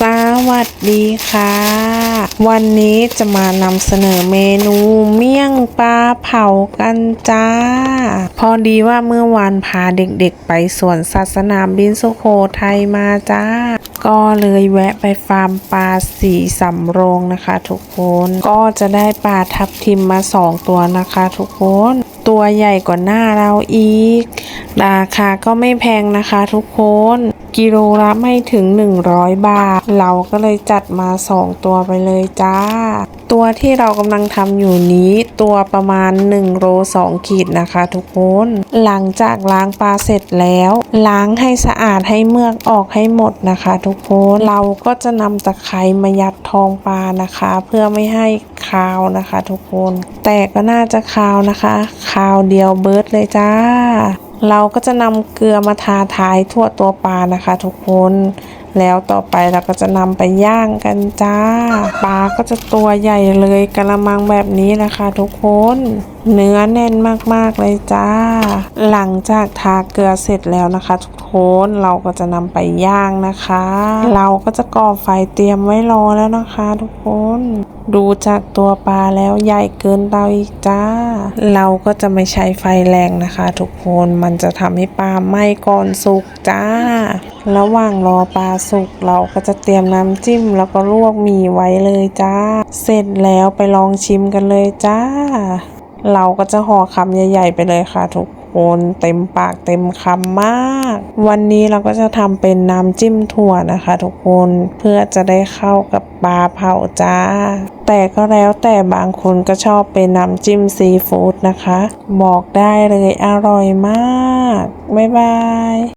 สวัสดีค่ะ วันนี้จะมานำเสนอเมนูเมี่ยงปลาเผากันจ้า พอดีว่าเมื่อวานพาเด็กๆไปสวนสัตว์สนามบินสุโขทัยมาจ้า ก็เลยแวะไปฟาร์มปลาสีสำโรงนะคะทุกคนก็จะได้ปลาทับทิมมาสองตัวนะคะทุกคนตัวใหญ่กว่าหน้าเราอีก ราคาก็ไม่แพงนะคะทุกคน กิโลละไม่ถึง 100 บาท เราก็เลยจัดมา 2 ตัวไปเลยจ้า ตัวที่เรากำลังทำอยู่นี้ตัวประมาณ1โล2ขีดนะคะทุกคน หลังจากล้างปลาเสร็จแล้ว ล้างให้สะอาดให้เมือกออกให้หมดนะคะ ทุกคน เราก็จะนำตะไคร้มายัดทองปลานะคะ เพื่อไม่ให้คาวนะคะ ทุกคน แต่ก็น่าจะคาวนะคะ คาวเดียวเบิร์ดเลยจ้า เราก็จะนำเกลือมาทาท้ายทั่วตัวปลานะคะทุกคน แล้วต่อไปเราก็จะนำไปย่างกันจ้า ปลาก็จะตัวใหญ่เลยกระมังแบบนี้นะคะทุกคน เนื้อแน่นมากๆเลยจ้า หลังจากทาเกลือเสร็จแล้วนะคะทุก คนเราก็จะนำไปย่างนะคะ เราก็จะก่อไฟเตรียมไว้รอแล้วนะคะ ทุกคน ดูจากตัวปลาแล้วใหญ่เกินเตาอีกจ้า เราก็จะไม่ใช้ไฟแรงนะคะ ทุกคนมันจะทำให้ปลาไหม้ก่อนสุกจ้า ระหว่างรอปลาสุกเราก็จะเตรียมน้ำจิ้มแล้วก็ลวกหมี่ไว้เลยจ้า เสร็จแล้วไปลองชิมกันเลยจ้า เราก็จะห่อคำใหญ่ ๆ ไปเลยค่ะทุกค นเต็มปากเต็มคำมาก วันนี้เราก็จะทำเป็นน้ำจิ้มถั่วนะคะทุกคนเพื่อจะได้เข้ากับปลาเผาจ้า แต่ก็แล้วแต่บางคนก็ชอบเป็นน้ำจิ้มซีฟู้ดนะคะ บอกได้เลยอร่อยมาก บ๊ายบาย